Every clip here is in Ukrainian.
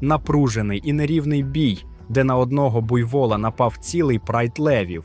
Напружений і нерівний бій, де на одного буйвола напав цілий прайд левів.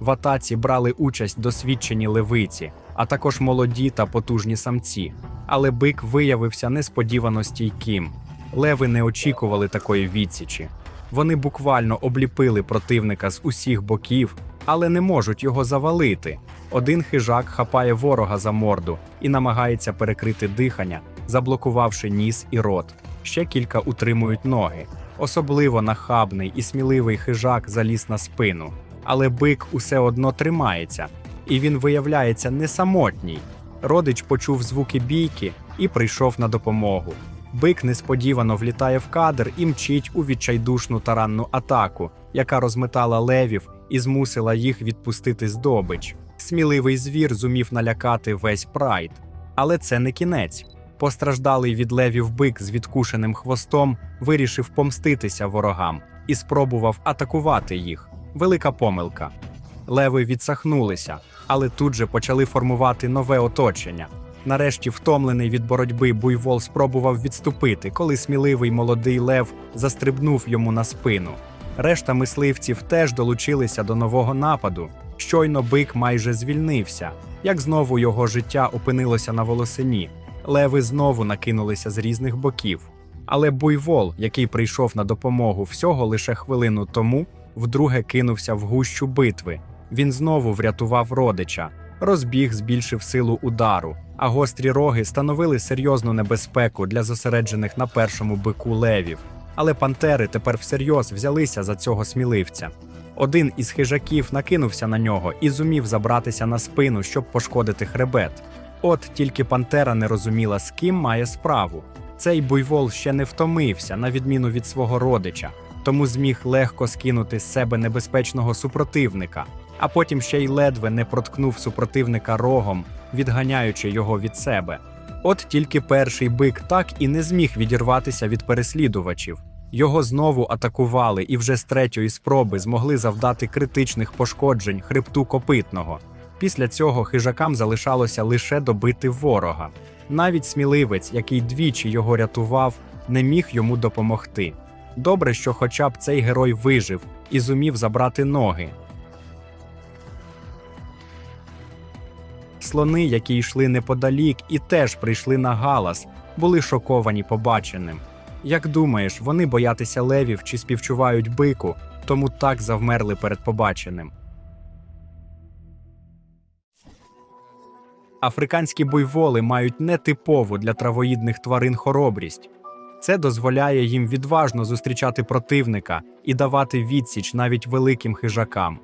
В атаці брали участь досвідчені левиці, а також молоді та потужні самці. Але бик виявився несподівано стійким. Леви не очікували такої відсічі. Вони буквально обліпили противника з усіх боків, але не можуть його завалити. Один хижак хапає ворога за морду і намагається перекрити дихання, заблокувавши ніс і рот. Ще кілька утримують ноги. Особливо нахабний і сміливий хижак заліз на спину. Але бик усе одно тримається, і він виявляється не самотній. Родич почув звуки бійки і прийшов на допомогу. Бик несподівано влітає в кадр і мчить у відчайдушну таранну атаку, яка розметала левів і змусила їх відпустити здобич. Сміливий звір зумів налякати весь прайд. Але це не кінець. Постраждалий від левів бик з відкушеним хвостом вирішив помститися ворогам і спробував атакувати їх. Велика помилка. Леви відсахнулися, але тут же почали формувати нове оточення. Нарешті, втомлений від боротьби, буйвол спробував відступити, коли сміливий молодий лев застрибнув йому на спину. Решта мисливців теж долучилися до нового нападу. Щойно бик майже звільнився, як знову його життя опинилося на волосині. Леви знову накинулися з різних боків. Але буйвол, який прийшов на допомогу всього лише хвилину тому, вдруге кинувся в гущу битви. Він знову врятував родича. Розбіг збільшив силу удару, а гострі роги становили серйозну небезпеку для зосереджених на першому бику левів. Але пантери тепер всерйоз взялися за цього сміливця. Один із хижаків накинувся на нього і зумів забратися на спину, щоб пошкодити хребет. От тільки пантера не розуміла, з ким має справу. Цей буйвол ще не втомився, на відміну від свого родича, тому зміг легко скинути з себе небезпечного супротивника, а потім ще й ледве не проткнув супротивника рогом, відганяючи його від себе. От тільки перший бик так і не зміг відірватися від переслідувачів. Його знову атакували і вже з третьої спроби змогли завдати критичних пошкоджень хребту копитного. Після цього хижакам залишалося лише добити ворога. Навіть сміливець, який двічі його рятував, не міг йому допомогти. Добре, що хоча б цей герой вижив і зумів забрати ноги. Слони, які йшли неподалік і теж прийшли на галас, були шоковані побаченим. Як думаєш, вони боятися левів чи співчувають бику, тому так завмерли перед побаченим. Африканські буйволи мають нетипову для травоїдних тварин хоробрість. Це дозволяє їм відважно зустрічати противника і давати відсіч навіть великим хижакам.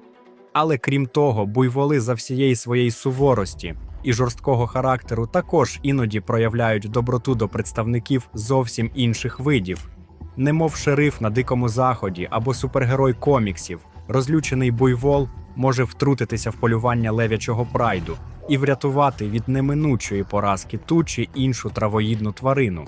Але крім того, буйволи за всієї своєї суворості і жорсткого характеру також іноді проявляють доброту до представників зовсім інших видів. Немов шериф на дикому заході або супергерой коміксів, розлючений буйвол може втрутитися в полювання лев'ячого прайду і врятувати від неминучої поразки ту чи іншу травоїдну тварину.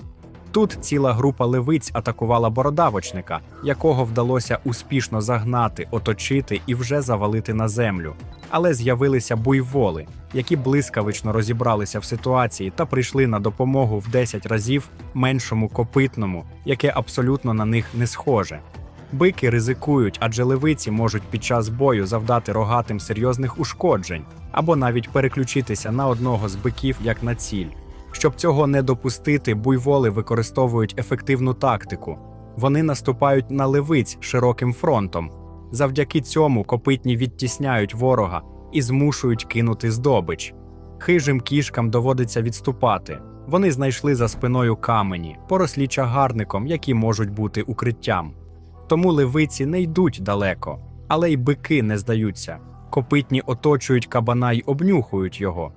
Тут ціла група левиць атакувала бородавочника, якого вдалося успішно загнати, оточити і вже завалити на землю. Але з'явилися буйволи, які блискавично розібралися в ситуації та прийшли на допомогу в 10 разів меншому копитному, яке абсолютно на них не схоже. Бики ризикують, адже левиці можуть під час бою завдати рогатим серйозних ушкоджень або навіть переключитися на одного з биків як на ціль. Щоб цього не допустити, буйволи використовують ефективну тактику. Вони наступають на левиць широким фронтом. Завдяки цьому копитні відтісняють ворога і змушують кинути здобич. Хижим кішкам доводиться відступати. Вони знайшли за спиною камені, порослі чагарником, які можуть бути укриттям. Тому левиці не йдуть далеко, але й бики не здаються. Копитні оточують кабана й обнюхують його.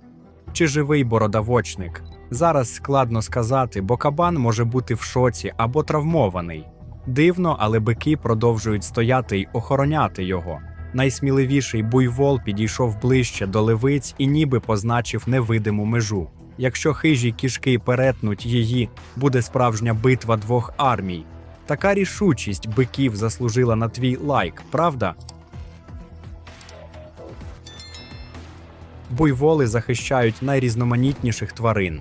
Чи живий бородавочник? Зараз складно сказати, бо кабан може бути в шоці або травмований. Дивно, але бики продовжують стояти й охороняти його. Найсміливіший буйвол підійшов ближче до левиць і ніби позначив невидиму межу. Якщо хижі кішки перетнуть її, буде справжня битва двох армій. Така рішучість биків заслужила на твій лайк, правда? Буйволи захищають найрізноманітніших тварин.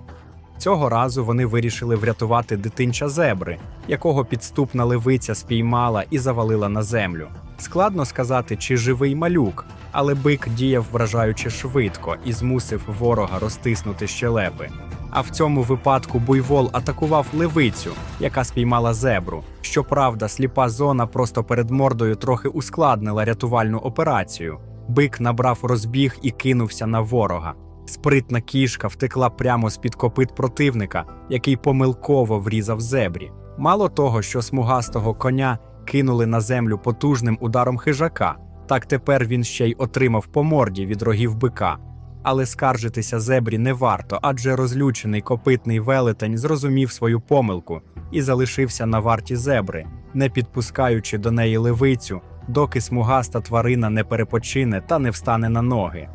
Цього разу вони вирішили врятувати дитинча зебри, якого підступна левиця спіймала і завалила на землю. Складно сказати, чи живий малюк, але бик діяв вражаюче швидко і змусив ворога розтиснути щелепи. А в цьому випадку буйвол атакував левицю, яка спіймала зебру. Щоправда, сліпа зона просто перед мордою трохи ускладнила рятувальну операцію. Бик набрав розбіг і кинувся на ворога. Спритна кішка втекла прямо з-під копит противника, який помилково врізав зебрі. Мало того, що смугастого коня кинули на землю потужним ударом хижака, так тепер він ще й отримав по морді від рогів бика. Але скаржитися зебрі не варто, адже розлючений копитний велетень зрозумів свою помилку і залишився на варті зебри, не підпускаючи до неї левицю, доки смугаста тварина не перепочине та не встане на ноги.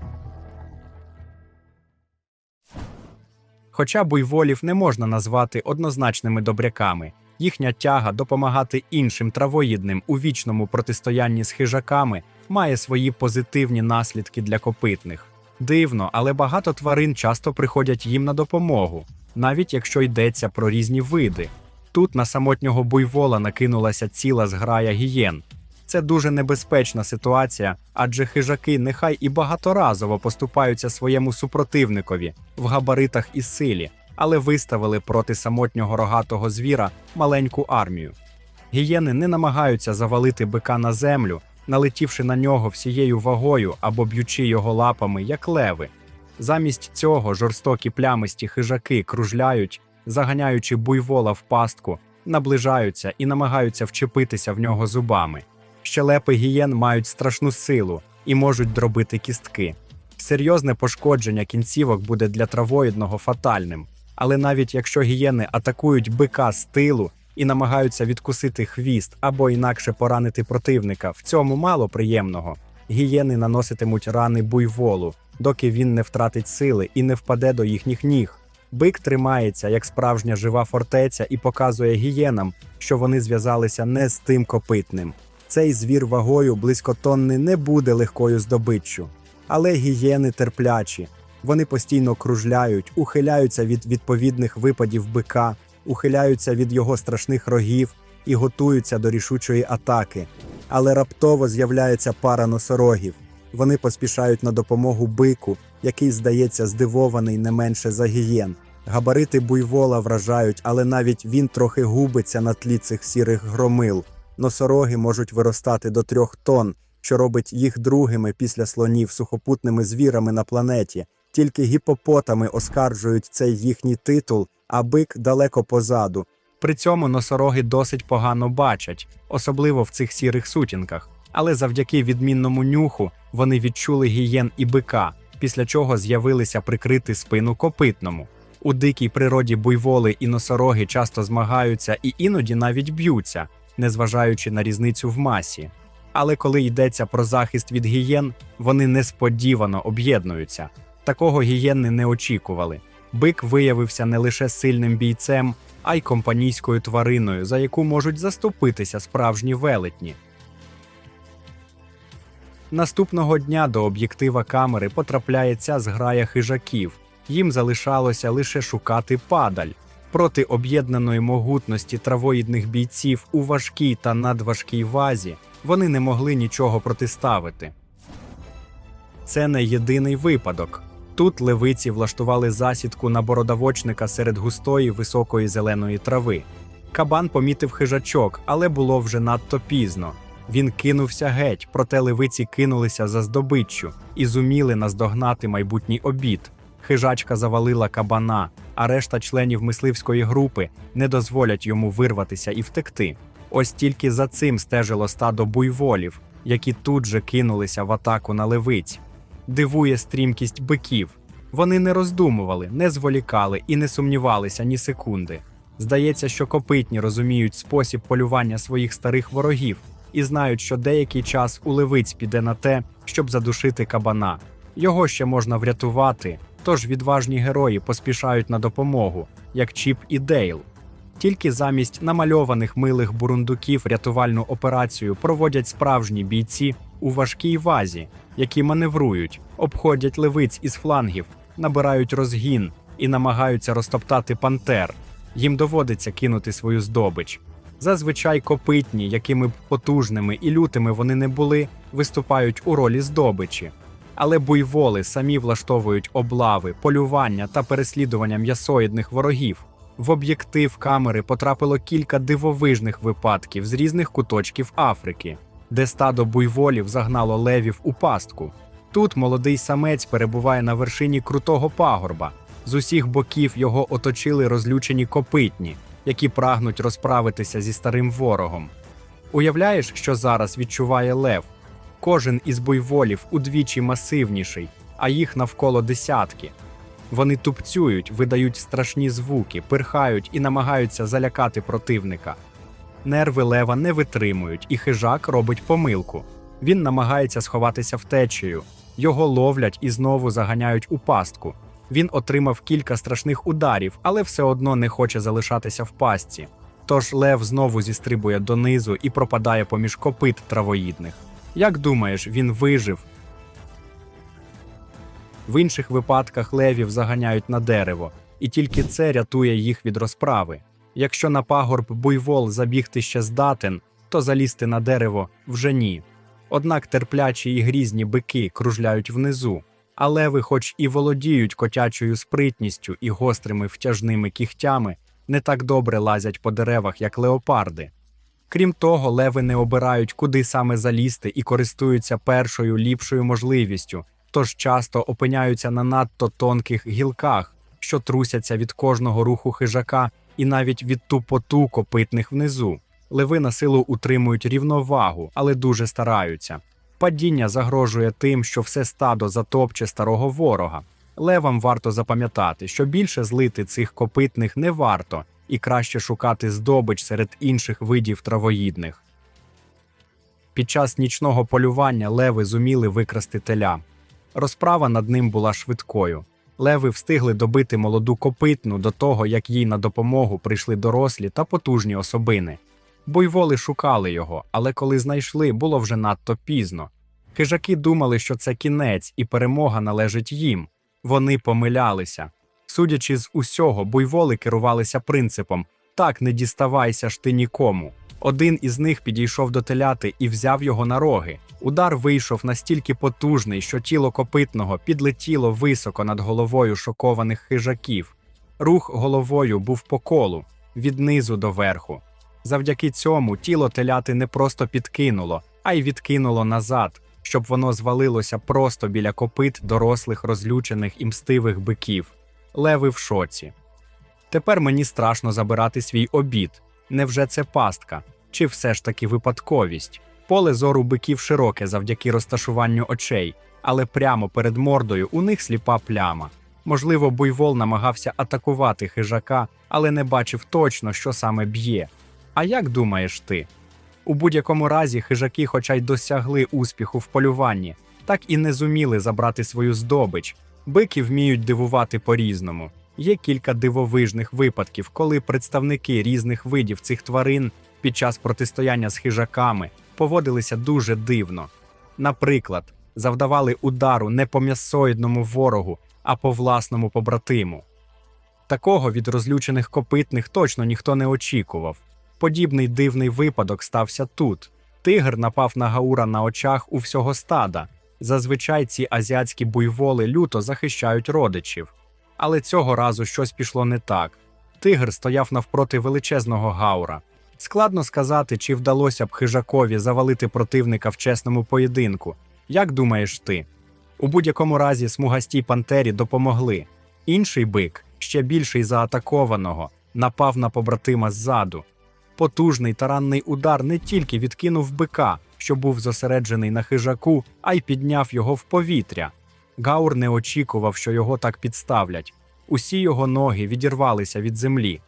Хоча буйволів не можна назвати однозначними добряками, їхня тяга допомагати іншим травоїдним у вічному протистоянні з хижаками має свої позитивні наслідки для копитних. Дивно, але багато тварин часто приходять їм на допомогу, навіть якщо йдеться про різні види. Тут на самотнього буйвола накинулася ціла зграя гієн. Це дуже небезпечна ситуація, адже хижаки нехай і багаторазово поступаються своєму супротивникові в габаритах і силі, але виставили проти самотнього рогатого звіра маленьку армію. Гієни не намагаються завалити бика на землю, налетівши на нього всією вагою або б'ючи його лапами, як леви. Замість цього жорстокі плямисті хижаки кружляють, заганяючи буйвола в пастку, наближаються і намагаються вчепитися в нього зубами. Щелепи гієн мають страшну силу і можуть дробити кістки. Серйозне пошкодження кінцівок буде для травоїдного фатальним. Але навіть якщо гієни атакують бика з тилу і намагаються відкусити хвіст або інакше поранити противника, в цьому мало приємного. Гієни наноситимуть рани буйволу, доки він не втратить сили і не впаде до їхніх ніг. Бик тримається як справжня жива фортеця і показує гієнам, що вони зв'язалися не з тим копитним. Цей звір вагою близько тонни не буде легкою здобиччю. Але гієни терплячі. Вони постійно кружляють, ухиляються від відповідних випадів бика, ухиляються від його страшних рогів і готуються до рішучої атаки. Але раптово з'являється пара носорогів. Вони поспішають на допомогу бику, який здається здивований не менше за гієн. Габарити буйвола вражають, але навіть він трохи губиться на тлі цих сірих громил. Носороги можуть виростати до трьох тонн, що робить їх другими після слонів сухопутними звірами на планеті. Тільки гіпопотами оскаржують цей їхній титул, а бик далеко позаду. При цьому носороги досить погано бачать, особливо в цих сірих сутінках. Але завдяки відмінному нюху вони відчули гієн і бика, після чого з'явилися прикрити спину копитному. У дикій природі буйволи і носороги часто змагаються і іноді навіть б'ються, незважаючи на різницю в масі. Але коли йдеться про захист від гієн, вони несподівано об'єднуються. Такого гієни не очікували. Бик виявився не лише сильним бійцем, а й компанійською твариною, за яку можуть заступитися справжні велетні. Наступного дня до об'єктива камери потрапляє ця зграя хижаків. Їм залишалося лише шукати падаль. Проти об'єднаної могутності травоїдних бійців у важкій та надважкій вазі вони не могли нічого протиставити. Це не єдиний випадок. Тут левиці влаштували засідку на бородавочника серед густої високої зеленої трави. Кабан помітив хижачок, але було вже надто пізно. Він кинувся геть, проте левиці кинулися за здобиччю і зуміли наздогнати майбутній обід. Хижачка завалила кабана, а решта членів мисливської групи не дозволять йому вирватися і втекти. Ось тільки за цим стежило стадо буйволів, які тут же кинулися в атаку на левиць. Дивує стрімкість биків. Вони не роздумували, не зволікали і не сумнівалися ні секунди. Здається, що копитні розуміють спосіб полювання своїх старих ворогів і знають, що деякий час у левиць піде на те, щоб задушити кабана. Його ще можна врятувати, тож відважні герої поспішають на допомогу, як Чіп і Дейл. Тільки замість намальованих милих бурундуків рятувальну операцію проводять справжні бійці у важкій вазі, які маневрують, обходять левиць із флангів, набирають розгін і намагаються розтоптати пантер. Їм доводиться кинути свою здобич. Зазвичай копитні, якими б потужними і лютими вони не були, виступають у ролі здобичі. Але буйволи самі влаштовують облави, полювання та переслідування м'ясоїдних ворогів. В об'єктив камери потрапило кілька дивовижних випадків з різних куточків Африки, де стадо буйволів загнало левів у пастку. Тут молодий самець перебуває на вершині крутого пагорба. З усіх боків його оточили розлючені копитні, які прагнуть розправитися зі старим ворогом. Уявляєш, що зараз відчуває лев? Кожен із буйволів удвічі масивніший, а їх навколо десятки. Вони тупцюють, видають страшні звуки, пирхають і намагаються залякати противника. Нерви лева не витримують, і хижак робить помилку. Він намагається сховатися втечею. Його ловлять і знову заганяють у пастку. Він отримав кілька страшних ударів, але все одно не хоче залишатися в пастці. Тож лев знову зістрибує донизу і пропадає поміж копит травоїдних. Як думаєш, він вижив? В інших випадках левів заганяють на дерево, і тільки це рятує їх від розправи. Якщо на пагорб буйвол забігти ще здатен, то залізти на дерево вже ні. Однак терплячі і грізні бики кружляють внизу, а леви, хоч і володіють котячою спритністю і гострими втяжними кігтями, не так добре лазять по деревах, як леопарди. Крім того, леви не обирають, куди саме залізти і користуються першою ліпшою можливістю, тож часто опиняються на надто тонких гілках, що трусяться від кожного руху хижака і навіть від тупоту копитних внизу. Леви на силу утримують рівновагу, але дуже стараються. Падіння загрожує тим, що все стадо затопче старого ворога. Левам варто запам'ятати, що більше злити цих копитних не варто, і краще шукати здобич серед інших видів травоїдних. Під час нічного полювання леви зуміли викрасти теля. Розправа над ним була швидкою. Леви встигли добити молоду копитну до того, як їй на допомогу прийшли дорослі та потужні особини. Буйволи шукали його, але коли знайшли, було вже надто пізно. Хижаки думали, що це кінець, і перемога належить їм. Вони помилялися. Судячи з усього, буйволи керувалися принципом так не діставайся ж ти нікому. Один із них підійшов до теляти і взяв його на роги. Удар вийшов настільки потужний, що тіло копитного підлетіло високо над головою шокованих хижаків. Рух головою був по колу, від низу до верху. Завдяки цьому тіло теляти не просто підкинуло, а й відкинуло назад, щоб воно звалилося просто біля копит дорослих розлючених і мстивих биків. Леви в шоці. Тепер мені страшно забирати свій обід. Невже це пастка? Чи все ж таки випадковість? Поле зору биків широке завдяки розташуванню очей, але прямо перед мордою у них сліпа пляма. Можливо, буйвол намагався атакувати хижака, але не бачив точно, що саме б'є. А як думаєш ти? У будь-якому разі хижаки, хоча й досягли успіху в полюванні, так і не зуміли забрати свою здобич. Бики вміють дивувати по-різному. Є кілька дивовижних випадків, коли представники різних видів цих тварин під час протистояння з хижаками поводилися дуже дивно. Наприклад, завдавали удару не по м'ясоїдному ворогу, а по власному побратиму. Такого від розлючених копитних точно ніхто не очікував. Подібний дивний випадок стався тут. Тигр напав на Гаура на очах у всього стада. Зазвичай ці азіатські буйволи люто захищають родичів. Але цього разу щось пішло не так. Тигр стояв навпроти величезного гаура. Складно сказати, чи вдалося б хижакові завалити противника в чесному поєдинку. Як думаєш ти? У будь-якому разі смугастій пантері допомогли. Інший бик, ще більший заатакованого, напав на побратима ззаду. Потужний таранний удар не тільки відкинув бика, що був зосереджений на хижаку, а й підняв його в повітря. Гаур не очікував, що його так підставлять. Усі його ноги відірвалися від землі.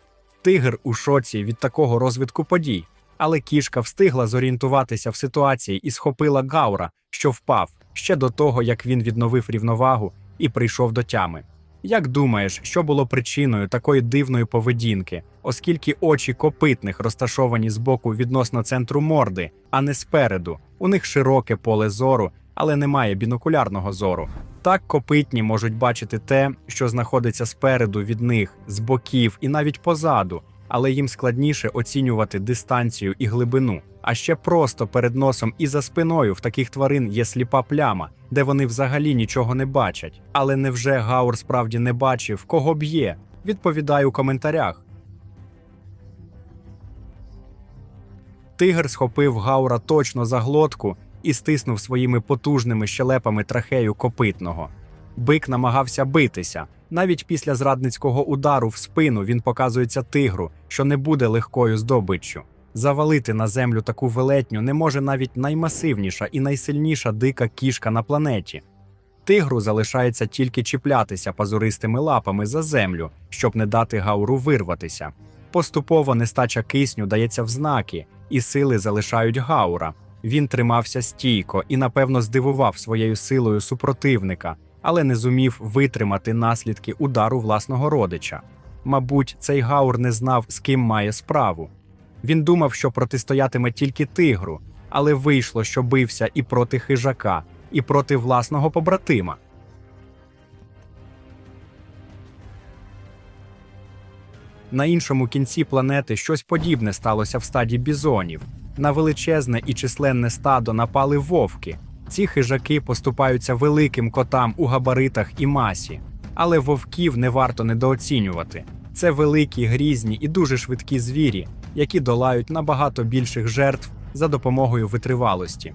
Тигр у шоці від такого розвитку подій, але кішка встигла зорієнтуватися в ситуації і схопила Гаура, що впав ще до того, як він відновив рівновагу і прийшов до тями. Як думаєш, що було причиною такої дивної поведінки, оскільки очі копитних розташовані збоку відносно центру морди, а не спереду, у них широке поле зору, але немає бінокулярного зору. Так копитні можуть бачити те, що знаходиться спереду від них, з боків і навіть позаду, але їм складніше оцінювати дистанцію і глибину. А ще просто перед носом і за спиною в таких тварин є сліпа пляма, де вони взагалі нічого не бачать. Але невже Гаур справді не бачив, кого б'є? Відповідай у коментарях. Тигр схопив Гаура точно за глотку і стиснув своїми потужними щелепами трахею копитного. Бик намагався битися. Навіть після зрадницького удару в спину він показується тигру, що не буде легкою здобиччю. Завалити на землю таку велетню не може навіть наймасивніша і найсильніша дика кішка на планеті. Тигру залишається тільки чіплятися пазуристими лапами за землю, щоб не дати гауру вирватися. Поступово нестача кисню дається в знаки, і сили залишають гаура. Він тримався стійко і, напевно, здивував своєю силою супротивника, але не зумів витримати наслідки удару власного родича. Мабуть, цей гаур не знав, з ким має справу. Він думав, що протистоятиме тільки тигру, але вийшло, що бився і проти хижака, і проти власного побратима. На іншому кінці планети щось подібне сталося в стаді бізонів. На величезне і численне стадо напали вовки. Ці хижаки поступаються великим котам у габаритах і масі, але вовків не варто недооцінювати. Це великі, грізні і дуже швидкі звірі, які долають набагато більших жертв за допомогою витривалості.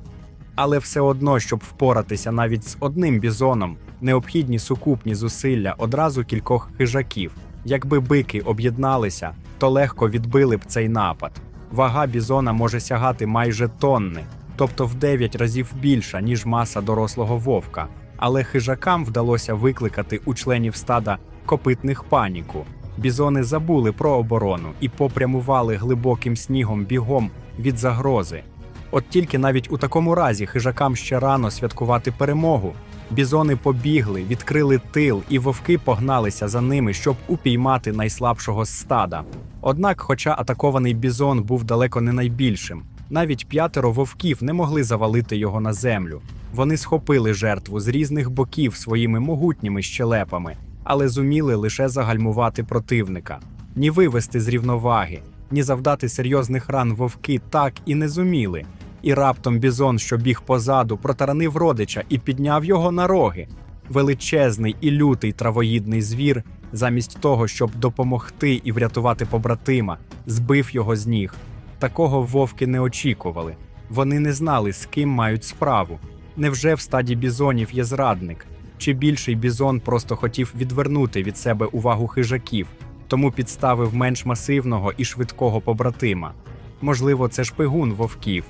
Але все одно, щоб впоратися навіть з одним бізоном, необхідні сукупні зусилля одразу кількох хижаків. Якби бики об'єдналися, то легко відбили б цей напад. Вага бізона може сягати майже тонни, тобто в 9 разів більша, ніж маса дорослого вовка. Але хижакам вдалося викликати у членів стада копитних паніку. Бізони забули про оборону і попрямували глибоким снігом бігом від загрози. От тільки навіть у такому разі хижакам ще рано святкувати перемогу. Бізони побігли, відкрили тил, і вовки погналися за ними, щоб упіймати найслабшого з стада. Однак, хоча атакований бізон був далеко не найбільшим, навіть п'ятеро вовків не могли завалити його на землю. Вони схопили жертву з різних боків своїми могутніми щелепами, але зуміли лише загальмувати противника, ні вивести з рівноваги, ні завдати серйозних ран вовки так і не зуміли. І раптом бізон, що біг позаду, протаранив родича і підняв його на роги. Величезний і лютий травоїдний звір, замість того, щоб допомогти і врятувати побратима, збив його з ніг. Такого вовки не очікували. Вони не знали, з ким мають справу. Невже в стаді бізонів є зрадник? Чи більший бізон просто хотів відвернути від себе увагу хижаків, тому підставив менш масивного і швидкого побратима? Можливо, це шпигун вовків,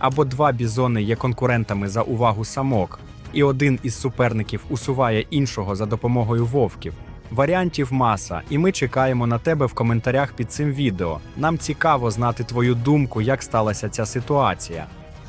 або два бізони є конкурентами за увагу самок, і один із суперників усуває іншого за допомогою вовків. Варіантів маса, і ми чекаємо на тебе в коментарях під цим відео. Нам цікаво знати твою думку, як сталася ця ситуація.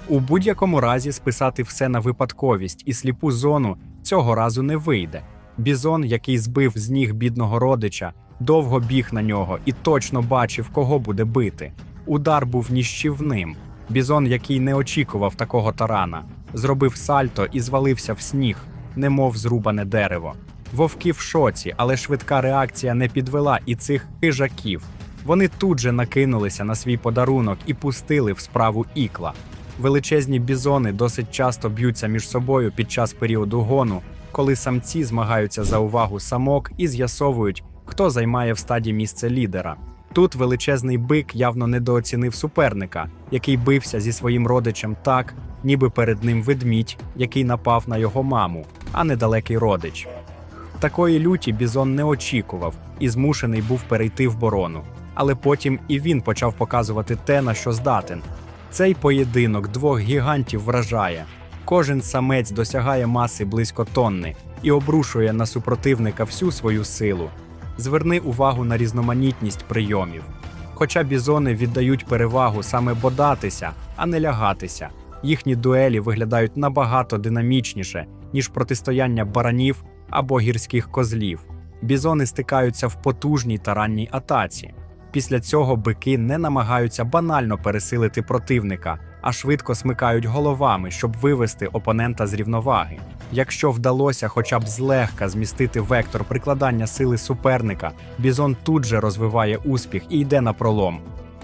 У будь-якому разі списати все на випадковість і сліпу зону цього разу не вийде. Бізон, який збив з ніг бідного родича, довго біг на нього і точно бачив, кого буде бити. Удар був ніщівним. Бізон, який не очікував такого тарана, зробив сальто і звалився в сніг, немов зрубане дерево. Вовки в шоці, але швидка реакція не підвела і цих хижаків. Вони тут же накинулися на свій подарунок і пустили в справу ікла. Величезні бізони досить часто б'ються між собою під час періоду гону, коли самці змагаються за увагу самок і з'ясовують, хто займає в стаді місце лідера. Тут величезний бик явно недооцінив суперника, який бився зі своїм родичем так, ніби перед ним ведмідь, який напав на його маму, а не далекий родич. Такої люті бізон не очікував і змушений був перейти в борону. Але потім і він почав показувати те, на що здатен. Цей поєдинок двох гігантів вражає. Кожен самець досягає маси близько тонни і обрушує на супротивника всю свою силу. Зверни увагу на різноманітність прийомів. Хоча бізони віддають перевагу саме бодатися, а не лягатися. Їхні дуелі виглядають набагато динамічніше, ніж протистояння баранів або гірських козлів. Бізони стикаються в потужній таранній атаці. Після цього бики не намагаються банально пересилити противника, а швидко смикають головами, щоб вивести опонента з рівноваги. Якщо вдалося хоча б злегка змістити вектор прикладання сили суперника, бізон тут же розвиває успіх і йде на пролом.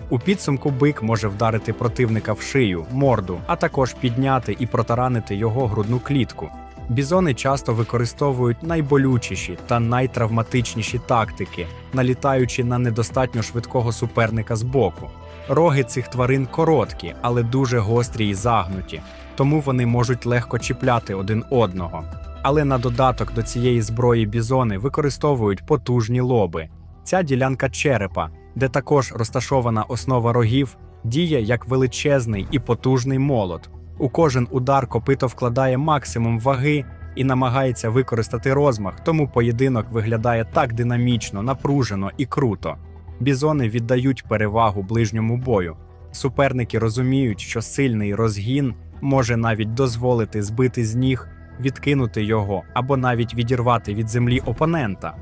У підсумку бик може вдарити противника в шию, морду, а також підняти і протаранити його грудну клітку. Бізони часто використовують найболючіші та найтравматичніші тактики, налітаючи на недостатньо швидкого суперника з боку. Роги цих тварин короткі, але дуже гострі і загнуті, тому вони можуть легко чіпляти один одного. Але на додаток до цієї зброї бізони використовують потужні лоби. Ця ділянка черепа, де також розташована основа рогів, діє як величезний і потужний молот. У кожен удар копито вкладає максимум ваги і намагається використати розмах, тому поєдинок виглядає так динамічно, напружено і круто. Бізони віддають перевагу ближньому бою. Суперники розуміють, що сильний розгін може навіть дозволити збити з ніг, відкинути його або навіть відірвати від землі опонента.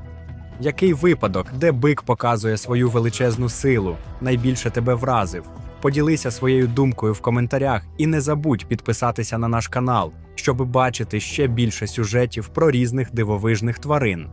Який випадок, де бик показує свою величезну силу, найбільше тебе вразив? Поділися своєю думкою в коментарях і не забудь підписатися на наш канал, щоб бачити ще більше сюжетів про різних дивовижних тварин.